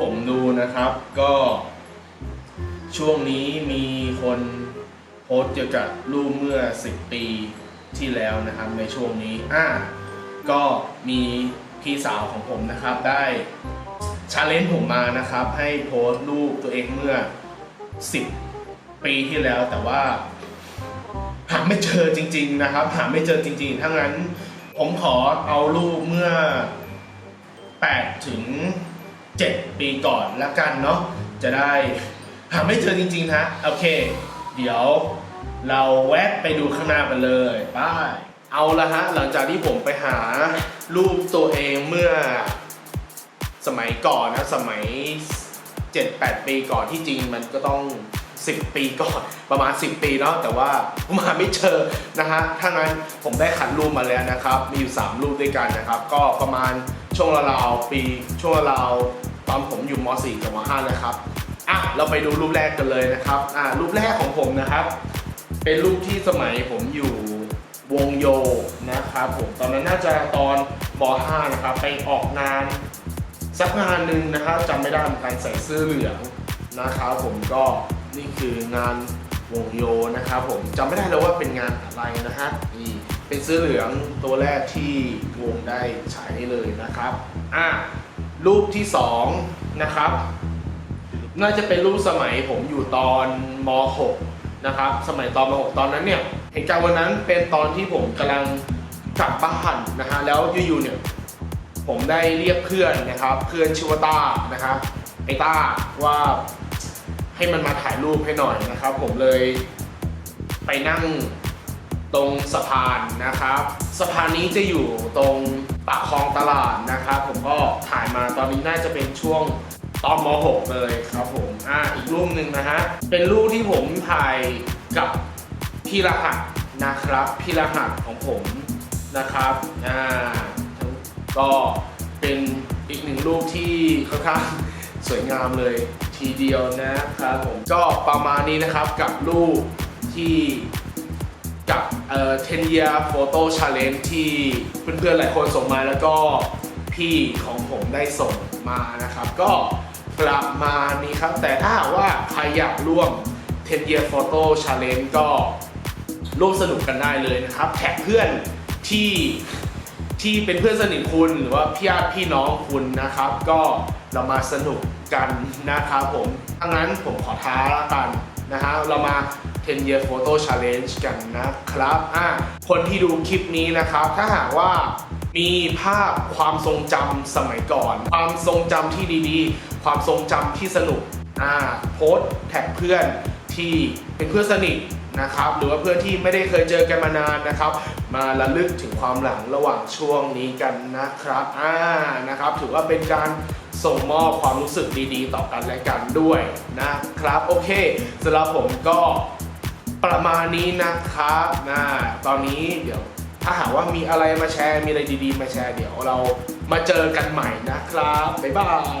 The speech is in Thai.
ผมดูนะครับก็ช่วงนี้มีคนโพสต์เกี่ยวกับรูปเมื่อ 10 ปีที่แล้วนะครับในช่วงนี้อะก็มีพี่สาวของผมนะครับได้ชาเลนจ์ผมมานะครับ ให้โพสต์รูปตัวเองเมื่อ 10 ปีที่แล้วแต่ว่า หาไม่เจอจริง ๆนะครับ หาไม่เจอจริงๆถ้างั้นผมขอเอารูปเมื่อ8ถึง 7 ปีก่อนละกันเนาะจะได้หาไม่เจอจริงๆนะโอเค เดี๋ยวเราแวะไปดูข้างหน้ากันเลยไป้ายเอาละฮะหลังจากที่ผมไปหารูปตัวเองเมื่อสมัยก่อนนะสมัย 7-8 ปีก่อนที่จริงมันก็ต้อง 10 ปีก่อนประมาณ 10 ปีเนาะแต่ว่าผมหาไม่เจอนะฮะถ้างั้นผมได้ขันรูปมาแล้วนะครับ มีอยู่ 3 รูปด้วยกันนะครับ ก็ประมาณ ช่วงราวๆปีช่วงราวตอนผมอยู่ม .4 กับม .5 นะครับอะเราไปดูรูปแรกกันเลยนะครับอะรูปแรกของผมนะครับ เป็นรูปที่สมัยผมอยู่วงโยนะครับผมตอนนั้นน่าจะตอนม .5 นะครับไปออกงานสักงานหนึ่งนะครับจำไม่ได้เหมือนกันใส่เสื้อเหลืองนะครับผมก็นี่คืองาน วงโยนะครับผมจำไม่ได้แล้วว่าเป็นงานอะไรนะฮะนี่เป็นเสื้อเหลืองตัวแรกที่วงได้ใช้เลยนะครับอะรูปที่สองนะครับ น่าจะเป็นรูปสมัยผมอยู่ตอนม .6 นะครับ สมัยตอนม .6 ตอนนั้นเนี่ยเหตุการณ์วันนั้นเป็นตอนที่ผมกำลังกลับบ้านนะฮะแล้วอยู่ๆเนี่ยผมได้เรียกเพื่อนนะครับ เพื่อนชื่อว่าต้านะครับไอ้ต้าว่า ให้มันมาถ่ายรูปให้หน่อยนะครับ ผมเลยไปนั่งตรงสะพานนะครับ สะพานนี้จะอยู่ตรงปากคลองตลาดนะครับ ผมก็ถ่ายมาตอนนี้น่าจะเป็นช่วงตอนม .6 เลยครับผมอ่าอีกรูปหนึ่งนะฮะเป็นรูปที่ผมถ่ายกับพี่รหัสนะครับพี่รหัสของผมนะครับอ่าก็เป็นอีกหนึ่งรูปที่ค่อนข้างสวยงามเลย ทีเดียวนะครับผมก็ประมาณนี้นะครับกับรูปที่กับเอ่อ10 year photo challenge ที่เพื่อนๆหลายคนส่งมาแล้วก็พี่ของผมได้ส่งมานะครับ ก็ประมาณนี้ครับ แต่ถ้าว่าใครอยากร่วม 10 year photo challenge ก็ร่วมสนุกกันได้เลยนะครับ แท็กเพื่อนที่ที่เป็นเพื่อนสนิทคุณหรือว่าพี่ญาติพี่น้องคุณนะครับ ก็เรามาสนุก กันนะครับผมถ้างั้นผมขอท้าละกันนะฮะเรามา 10 year photo challenge กันนะครับอะคนที่ดูคลิปนี้นะครับ ถ้าหากว่ามีภาพความทรงจำสมัยก่อน ความทรงจำที่ดีๆ ความทรงจำที่สนุกอ่าโพสต์แท็กเพื่อนที่เป็นเพื่อนสนิทนะครับ หรือว่าเพื่อนที่ไม่ได้เคยเจอกันมานานนะครับ มาระลึกถึงความหลังระหว่างช่วงนี้กันนะครับอ่านะครับ ถือว่าเป็นการ ส่งมอบความรู้สึกดีๆ ต่อกันและกันด้วยนะครับ โอเคสำหรับผมก็ประมาณนี้นะครับนะตอนนี้เดี๋ยวถ้าหากว่ามีอะไรมาแชร์มีอะไรดีๆ มาแชร์เดี๋ยวเรามาเจอกันใหม่นะครับ บ๊ายบาย